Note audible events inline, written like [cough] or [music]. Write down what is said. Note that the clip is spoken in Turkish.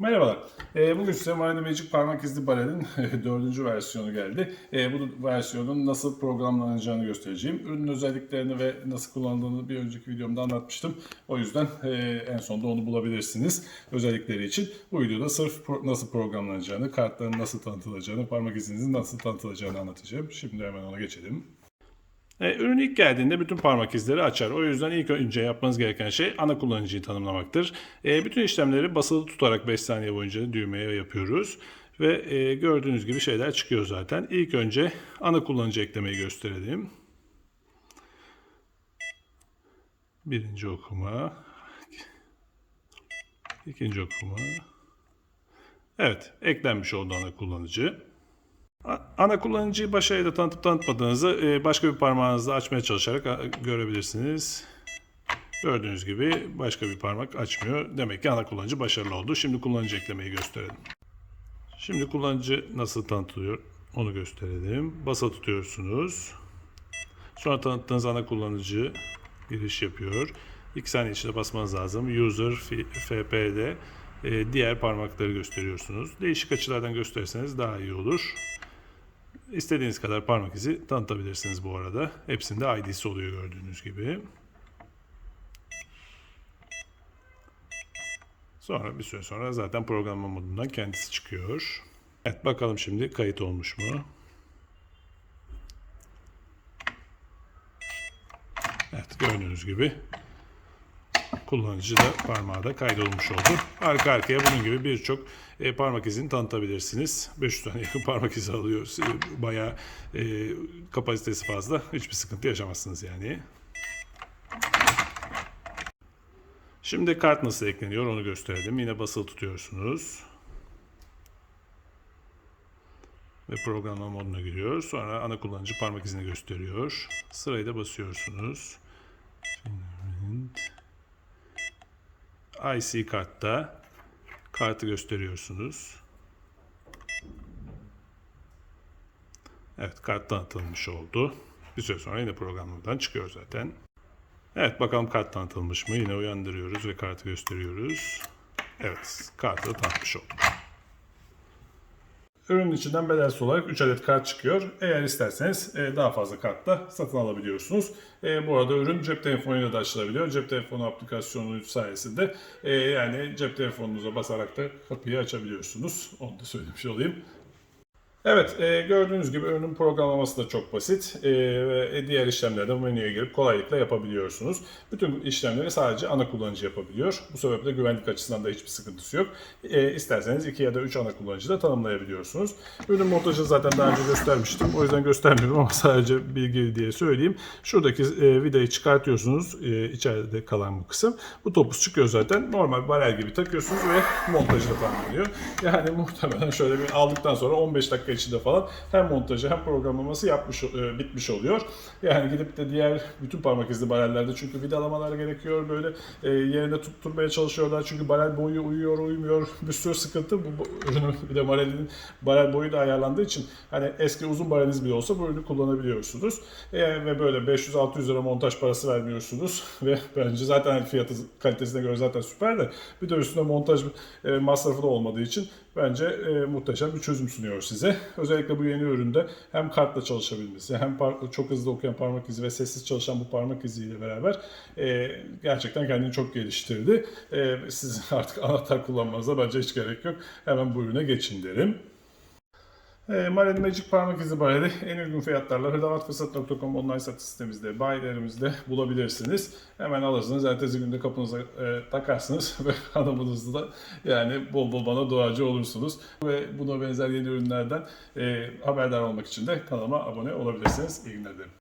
Merhabalar. Ee, bugün size Marine Magic parmak izli balerin [laughs] dördüncü versiyonu geldi. Ee, bu versiyonun nasıl programlanacağını göstereceğim. Ürünün özelliklerini ve nasıl kullanıldığını bir önceki videomda anlatmıştım. O yüzden e, en sonunda onu bulabilirsiniz özellikleri için. Bu videoda sırf nasıl programlanacağını, kartların nasıl tanıtılacağını, parmak izinizin nasıl tanıtılacağını anlatacağım. Şimdi hemen ona geçelim. E, ürün ilk geldiğinde bütün parmak izleri açar. O yüzden ilk önce yapmanız gereken şey ana kullanıcıyı tanımlamaktır. E, bütün işlemleri basılı tutarak 5 saniye boyunca düğmeye yapıyoruz. Ve e, gördüğünüz gibi şeyler çıkıyor zaten. İlk önce ana kullanıcı eklemeyi gösterelim. Birinci okuma. ikinci okuma. Evet, eklenmiş oldu ana kullanıcı. Ana kullanıcıyı başa ya da tanıtıp tanıtmadığınızı e, başka bir parmağınızla açmaya çalışarak görebilirsiniz. Gördüğünüz gibi başka bir parmak açmıyor. Demek ki ana kullanıcı başarılı oldu. Şimdi kullanıcı eklemeyi gösterelim. Şimdi kullanıcı nasıl tanıtılıyor onu gösterelim. Basa tutuyorsunuz. Sonra tanıttığınız ana kullanıcı giriş yapıyor. 2 saniye içinde basmanız lazım. User FP'de e, diğer parmakları gösteriyorsunuz. Değişik açılardan gösterirseniz daha iyi olur. İstediğiniz kadar parmak izi tanıtabilirsiniz bu arada. Hepsinde ID'si oluyor gördüğünüz gibi. Sonra bir süre sonra zaten programlama modundan kendisi çıkıyor. Evet bakalım şimdi kayıt olmuş mu? Evet gördüğünüz gibi kullanıcı da parmağı da kaydolmuş oldu. Arka arkaya bunun gibi birçok e, parmak izini tanıtabilirsiniz. 500 tane yakın parmak izi alıyor. E, Bayağı e, kapasitesi fazla. Hiçbir sıkıntı yaşamazsınız yani. Şimdi kart nasıl ekleniyor onu gösterelim. Yine basılı tutuyorsunuz. Ve programlama moduna giriyor. Sonra ana kullanıcı parmak izini gösteriyor. Sırayı da basıyorsunuz. Fingerprint. IC kartta kartı gösteriyorsunuz. Evet kart tanıtılmış oldu. Bir süre sonra yine programlardan çıkıyor zaten. Evet bakalım kart tanıtılmış mı? Yine uyandırıyoruz ve kartı gösteriyoruz. Evet kartı tanıtmış olduk. Ürünün içinden bedelsiz olarak 3 adet kart çıkıyor. Eğer isterseniz e, daha fazla kart da satın alabiliyorsunuz. E, bu arada ürün cep telefonuyla da açılabiliyor. Cep telefonu aplikasyonu sayesinde e, yani cep telefonunuza basarak da kapıyı açabiliyorsunuz. Onu da söylemiş olayım. Evet, e, gördüğünüz gibi ürünün programlaması da çok basit e, diğer işlemleri de menüye girip kolaylıkla yapabiliyorsunuz. Bütün işlemleri sadece ana kullanıcı yapabiliyor. Bu sebeple güvenlik açısından da hiçbir sıkıntısı yok. E, isterseniz 2 ya da 3 ana kullanıcı da tanımlayabiliyorsunuz. Ürün montajını zaten daha önce göstermiştim. O yüzden göstermiyorum ama [laughs] sadece bilgi diye söyleyeyim. Şuradaki e, vidayı çıkartıyorsunuz, e, içeride kalan bu kısım. Bu topuz çıkıyor zaten. Normal barel gibi takıyorsunuz ve montajı da tamamlanıyor. Yani [laughs] muhtemelen şöyle bir aldıktan sonra 15 dakika içinde falan hem montajı hem programlaması yapmış e, bitmiş oluyor. Yani gidip de diğer bütün parmak izli barellerde çünkü vidalamalar gerekiyor böyle e, yerine tutturmaya çalışıyorlar çünkü barel boyu uyuyor uymuyor [laughs] bir sürü sıkıntı bu, bu ürünün bir de barelin barel boyu da ayarlandığı için hani eski uzun bareliniz bile olsa bu ürünü kullanabiliyorsunuz. E, ve böyle 500-600 lira montaj parası vermiyorsunuz [laughs] ve bence zaten hani fiyatı kalitesine göre zaten süper de bir de üstüne montaj masrafı da olmadığı için bence e, muhteşem bir çözüm sunuyor size. Özellikle bu yeni üründe hem kartla çalışabilmesi hem çok hızlı okuyan parmak izi ve sessiz çalışan bu parmak iziyle beraber e, gerçekten kendini çok geliştirdi. E, sizin [laughs] artık anahtar kullanmanıza bence hiç gerek yok. Hemen bu ürüne geçin derim. E, Marelli Magic parmak izi bareli en uygun fiyatlarla hırdavatfırsat.com online satış sitemizde, bayilerimizde bulabilirsiniz. Hemen alırsınız, ertesi günde kapınıza e, takarsınız [laughs] ve hanımınızla da yani bol bol bana duacı olursunuz. Ve buna benzer yeni ürünlerden e, haberdar olmak için de kanalıma abone olabilirsiniz. İyi günler dilerim.